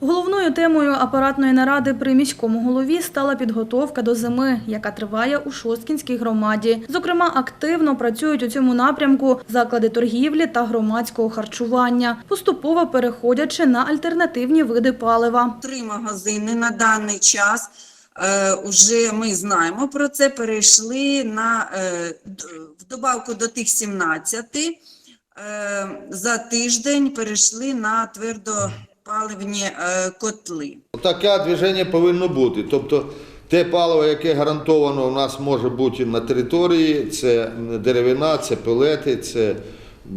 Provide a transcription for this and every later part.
Головною темою апаратної наради при міському голові стала підготовка до зими, яка триває у Шосткінській громаді. Зокрема, активно працюють у цьому напрямку заклади торгівлі та громадського харчування, поступово переходячи на альтернативні види палива. Три магазини на даний час. Е, уже ми знаємо про це, перейшли на е, добавку до тих 17, е, за тиждень перейшли на твердопаливні е, котли. Таке движення повинно бути. Тобто те паливо, яке гарантовано у нас може бути на території, це деревина, це пелети, це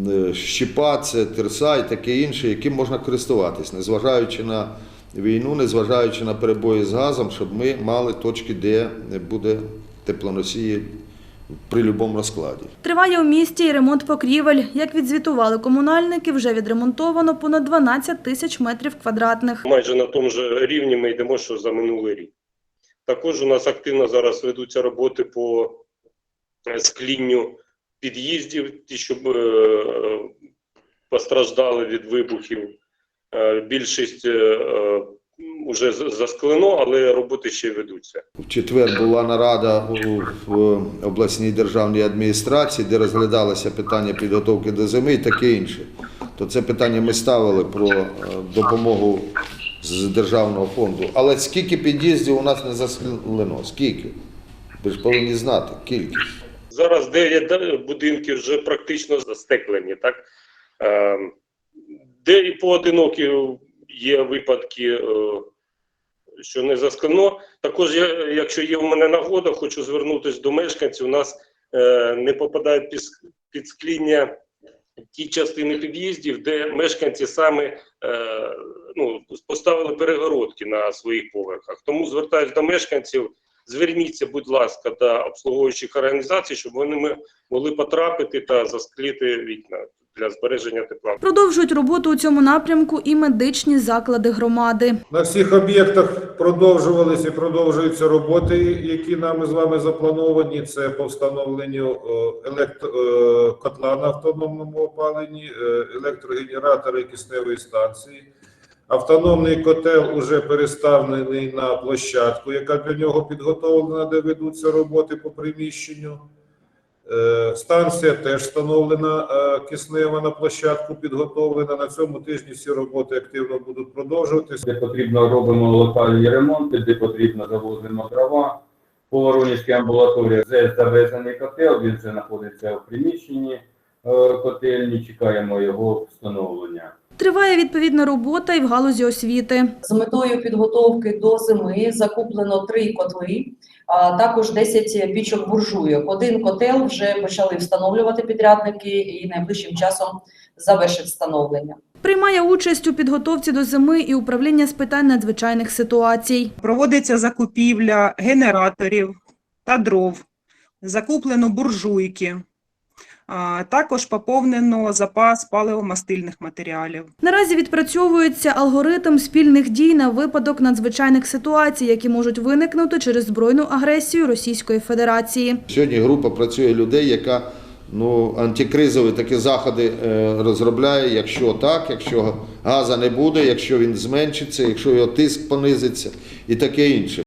е, щепа, це терса і таке інше, яким можна користуватись, незважаючи на війну, незважаючи на перебої з газом, щоб ми мали точки, де буде теплоносії при будь-якому розкладі. Триває у місті і ремонт покрівель. Як відзвітували комунальники, вже відремонтовано понад 12 тисяч метрів квадратних. майже на тому ж рівні ми йдемо, що за минулий рік. Також у нас активно зараз ведуться роботи по е, склінню під'їздів, ті, щоб е, постраждали від вибухів. Е, Більшість вже засклено, але роботи ще ведуться. В четвер була нарада в обласній державній адміністрації, де розглядалося питання підготовки до зими і таке інше. То це питання ми ставили про е, допомогу з державного фонду. Але скільки під'їздів у нас не засклено? Скільки? Ви ж повинні знати кількість. Зараз 9 будинків вже практично застеклені, так? Е, Де і поодинокі є випадки, е, що не засклено. Також, я, якщо є в мене нагода, хочу звернутися до мешканців. У нас е, не попадають під, під скління ті частини під'їздів, де мешканці саме е, ну, поставили перегородки на своїх поверхах. Тому звертаюся до мешканців. Зверніться, будь ласка, до обслуговуючих організацій, щоб вони могли потрапити та заскліти вікна для збереження тепла. Продовжують роботу у цьому напрямку і медичні заклади громади. На всіх об'єктах продовжувалися і продовжуються роботи, які нами з вами заплановані. Це по встановленню е, електро- е, котла на автономному опаленні, е, електрогенератори кисневої станції. Автономний котел уже переставлений на площадку, яка для нього підготовлена, де ведуться роботи по приміщенню. Е, Станція теж встановлена е, киснева на площадку, підготовлена. На цьому тижні всі роботи активно будуть продовжуватися. де потрібно робимо локальні ремонти, де потрібно завозимо дрова. По Воронівській амбулаторії це завезений котел, він вже знаходиться в приміщенні е, котельні, чекаємо його встановлення. Триває відповідна робота і в галузі освіти. З метою підготовки до зими закуплено три котли, а також 10 пічок буржуйок. Один котел вже почали встановлювати підрядники і найближчим часом завершить встановлення. Приймає участь у підготовці до зими і управління з питань надзвичайних ситуацій. Проводиться закупівля генераторів та дров, закуплено буржуйки, також поповнено запас паливомастильних матеріалів. Наразі відпрацьовується алгоритм спільних дій на випадок надзвичайних ситуацій, які можуть виникнути через збройну агресію Російської Федерації. Сьогодні група працює людей, яка ну, антикризові такі заходи е, розробляє, якщо так, якщо газу не буде, якщо він зменшиться, якщо його тиск понизиться і таке інше.